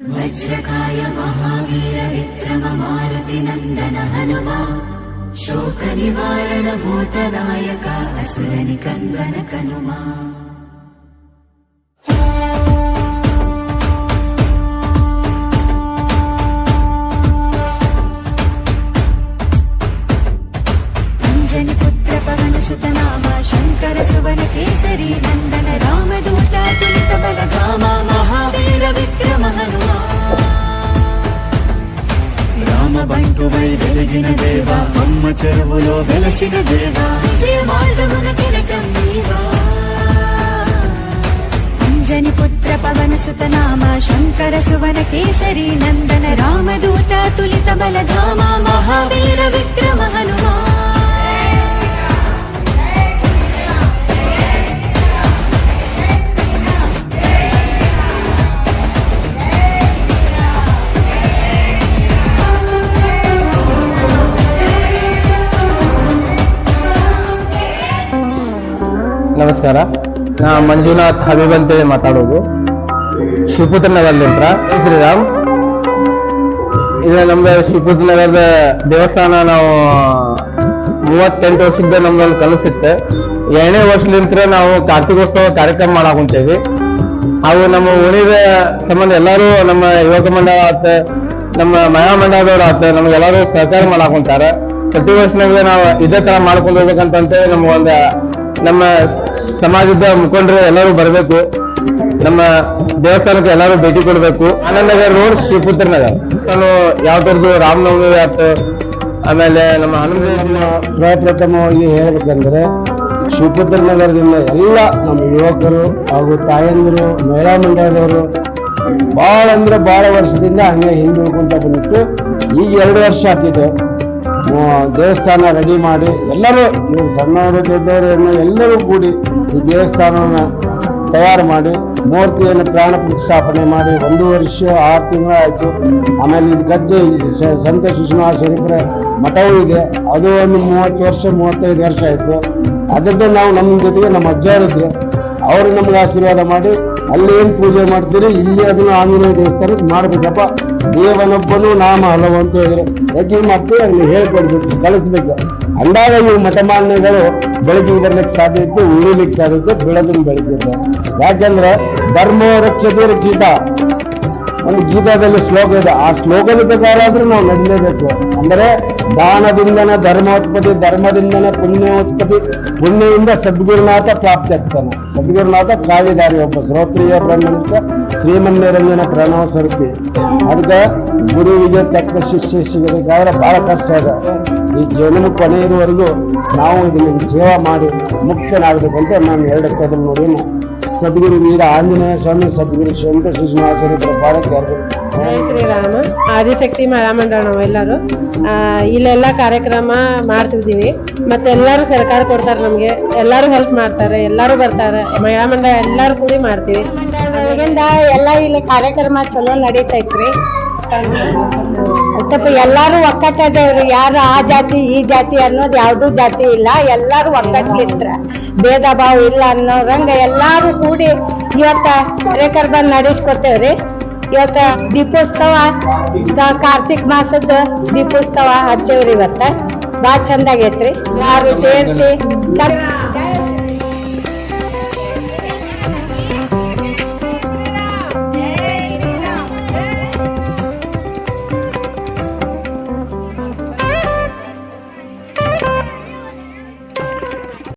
वज्रकाय महावीरविक्रममारुतिनन्दन हनुमा शोकनिवारणभूतनायका असुरनिकन्दन कनुमा మానసతనామ శంకర సువన కేసరి నందన రామదూత తులిత బలగామ మహావీర విక్రమ రామ బంటువై వెలిగిన దేవా అమ్మ చెరువులో వెలసిన దేవా విజయ మార్గమున కిరటం దేవా పుత్ర పవన సుతనామ శంకర సువన కేసరి నందన రామదూత తులిత బలధామ మహావీర విక్రమ ನಮಸ್ಕಾರ. ನಾ ಮಂಜುನಾಥ್ ಹಬೀಬ್ ಅಂತೇಳಿ ಮಾತಾಡೋದು. ಶಿವಪುತ್ರ ನಗರದಿಂದ ಶ್ರೀರಾಮ್. ಇದು ನಮ್ದು ಶಿವಪುತ್ರ ನಗರದ ದೇವಸ್ಥಾನ ನಾವು ಮೂವತ್ತೆಂಟು ವರ್ಷದ ನಮ್ದೊಂದು ಕನಸಿತ್ತು ಎರಡನೇ ವರ್ಷಲಿಂತ್ರ ನಾವು ಕಾರ್ತಿಕೋತ್ಸವ ಕಾರ್ಯಕ್ರಮ ಮಾಡಕ್ ಹೊಂಟೇವಿ ಅವು ನಮ್ಮ ಉಳಿದ ಸಂಬಂಧ ಎಲ್ಲರೂ ನಮ್ಮ ಯುವಕ ಮಂಡಳ ಆತ ನಮ್ಮ ಮಹಾಮಂಡಲದವರು ಆತ ನಮ್ಗೆಲ್ಲರೂ ಸಹಕಾರ ಮಾಡಕ್ ಹೊಂಟಾರ ಪ್ರತಿ ವರ್ಷನಾಗ ನಾವು ಇದೇ ತರ ಮಾಡ್ಕೊಂಡು ಹೋಗ್ಬೇಕಂತಂತೇಳಿ ನಮ್ಗೊಂದು ನಮ್ಮ ಸಮಾಜದ ಮುಖಂಡರು ಎಲ್ಲರೂ ಬರಬೇಕು. ನಮ್ಮ ದೇವಸ್ಥಾನಕ್ಕೆ ಎಲ್ಲರೂ ಭೇಟಿ ಕೊಡಬೇಕು. ಆನಂದ್ ನಗರ್ ರೋಡ್ ಶ್ರೀಪುತ್ರ ನಗರ್. ನಾನು ಯಾವ್ದು ರಾಮನವಮಿ ಆಯ್ತು ಆಮೇಲೆ ನಮ್ಮ ಹನುಮ ಪ್ರಯತ್ನತಮವಾಗಿ ಹೇಳ್ಬೇಕಂದ್ರೆ ಶ್ರೀಪುತ್ರ ನಗರದಿಂದ ಎಲ್ಲ ನಮ್ಮ ಯುವಕರು ಹಾಗೂ ತಾಯಂದಿರು ಮಹಿಳಾ ಮಂಡಳದವರು ಭಾಳ ಅಂದ್ರೆ ಭಾಳ ವರ್ಷದಿಂದ ಹಂಗೆ ಹಿಂದುಳ್ಕೊಂತ ಬಂದಿತ್ತು. ಈಗ ಎರಡು ವರ್ಷ ಆಗ್ತಿದೆ ಆ, ದೇವಸ್ಥಾನ ರೆಡಿ ಮಾಡಿ ಎಲ್ಲರೂ ಸಣ್ಣವರು ದೊಡ್ಡವರು ಎಲ್ಲರೂ ಕೂಡಿ ಈ ದೇವಸ್ಥಾನವನ್ನು ತಯಾರು ಮಾಡಿ, ಮೂರ್ತಿಯನ್ನು ಪ್ರಾಣ ಪ್ರತಿಷ್ಠಾಪನೆ ಮಾಡಿ, ಒಂದು ವರ್ಷ, ಆರು ತಿಂಗಳು ಆಯಿತು. ಆಮೇಲೆ ಇದು ಸ- ಸಂತ ಶಿಶುನಾಥ ಶರೀಫರ ಮಠವೂ ಇದೆ ಅದು ಒಂದು ಮೂವತ್ತು ವರ್ಷ, ಮೂವತ್ತೈದು ವರ್ಷ ಆಯಿತು. ಅದರದ್ದು ನಾವು ನಮ್ಮ ಜೊತೆಗೆ ನಮ್ಮ ಅಜ್ಜಾರಿದ್ರು ಅವರು ನಮ್ಗೆ ಆಶೀರ್ವಾದ ಮಾಡಿ, ಅಲ್ಲಿ ಏನು ಪೂಜೆ ಮಾಡ್ತೀರಿ, ಇಲ್ಲಿ ಅದನ್ನು ಆಂಜನೇಯ ದೇವಸ್ಥಾನಕ್ಕೆ ಮಾಡಬೇಕಪ್ಪ. ದೇವನೊಬ್ಬನು ನಾಮ ಹಲವು ಅಂತ ಹೇಳಿದ್ರೆ. ಯಾಕೆ ಮಕ್ಕಳು ಅಲ್ಲಿ ಹೇಳ್ಕೊಡ್ಬೇಕು? ಕಲಿಸ್ಬೇಕು ಅಂದಾಗ ಇವು ಮಠಮಾನ್ಯಗಳು ಬೆಳಕಿಗೆ ಬರ್ಲಿಕ್ಕೆ ಸಾಧ್ಯ ಇತ್ತು ಉಳಿಲಿಕ್ಕೆ ಸಾಧ್ಯ ಇತ್ತು ಬೆಳೆದು ಬೆಳಗ್ಗೆ ಯಾಕಂದ್ರೆ ಧರ್ಮ ರಕ್ಷತೆ ರಕ್ಷಿತ ಒಂದು ಗೀತಾದಲ್ಲಿ ಶ್ಲೋಕ ಇದೆ. ಆ ಶ್ಲೋಕದ ಪ್ರಕಾರ ಆದ್ರೂ ನಾವು ನಡೀಲೇಬೇಕು. ಅಂದರೆ ದಾನದಿಂದನ ಧರ್ಮೋತ್ಪತ್ತಿ, ಧರ್ಮದಿಂದನ ಪುಣ್ಯೋತ್ಪತ್ತಿ, ಪುಣ್ಯದಿಂದ ಸದ್ಗುರುನಾಥ ಪ್ರಾಪ್ತಿ ಆಗ್ತಾನೆ. ಸದ್ಗುರುನಾಥ ಕಾವಿದಾರಿ ಒಬ್ಬ ಶ್ರೋತ್ರಿಯ ಬ್ರಹ್ಮನಿಂದ ಶ್ರೀಮನ್ಯರಂಜನ ಪ್ರಣವ ಸ್ವರೂಪಿ. ಅದಕ್ಕೆ ಗುರುವಿಗೆ ತಕ್ಕ ಶಿಷ್ಯ ಸಿಗಬೇಕಾದ್ರೆ ಬಹಳ ಕಷ್ಟ ಇದೆ. ಈ ಜನ್ಮ ಕೊನೆ ಇರುವವರೆಗೂ ನಾವು ಇದನ್ನು ಸೇವಾ ಮಾಡಿ ಮುಖ್ಯನಾಗಬೇಕಂತ ನಾನು ಹೇಳಕ್ಕೆ ನೋಡಿ. ಸದ್ಗುರು ವೀರ ಆಂಜನೇಯ ಸ್ವಾಮಿ ಸದ್ಗುರು ಶಂಕರ ಶಿಶುನಾಥರು ಪಾದಕ್ಕೆ ಜಯ ಶ್ರೀರಾಮ ಆದಿಶಕ್ತಿ ಮಹಿಳಾ ಮಂಡಳ ನಾವು ಎಲ್ಲರೂ. ಆ, ಇಲ್ಲೆಲ್ಲ ಕಾರ್ಯಕ್ರಮ ಮಾಡ್ತಿದ್ದೀವಿ. ಮತ್ತೆ ಎಲ್ಲರೂ ಸರ್ಕಾರ ಕೊಡ್ತಾರೆ ನಮಗೆ. ಎಲ್ಲರೂ ಹೆಲ್ಪ್ ಮಾಡ್ತಾರೆ ಎಲ್ಲರೂ ಬರ್ತಾರೆ. ಮಹಿಳಾ ಮಂಡಳ ಎಲ್ಲರೂ ಕೂಡಿ ಮಾಡ್ತೀವಿ. ಎಲ್ಲ ಇಲ್ಲಿ ಕಾರ್ಯಕ್ರಮ ಚಲೋ ನಡೀತೈತ್ರಿ. ಸ್ವಲ್ಪ ಎಲ್ಲಾರು ಒಕ್ಕಟ್ಟದೇವ್ರಿ ಯಾರು ಆ ಜಾತಿ, ಈ ಜಾತಿ ಅನ್ನೋದು ಯಾವ್ದು ಜಾತಿ ಇಲ್ಲ. ಎಲ್ಲಾರು ಒಕ್ಕಟ್ಲಿತ್ರ ಭೇದ ಭಾವ ಇಲ್ಲ ಅನ್ನೋರಂಗ ಎಲ್ಲಾರು ಕೂಡಿ ಇವತ್ತ ಕಾರ್ಯಕ್ರಮ ನಡೆಸ್ಕೊತೇವ್ರಿ ಇವತ್ತ ದೀಪೋತ್ಸವ ಕಾರ್ತಿಕ್ ಮಾಸದ ದೀಪೋತ್ಸವ ಹಚ್ಚೇವ್ರಿ ಇವತ್ತ. ಭಾಳ ಚಂದಾಗೈತ್ರಿ. ಯಾರು ಸೇರಿಸಿ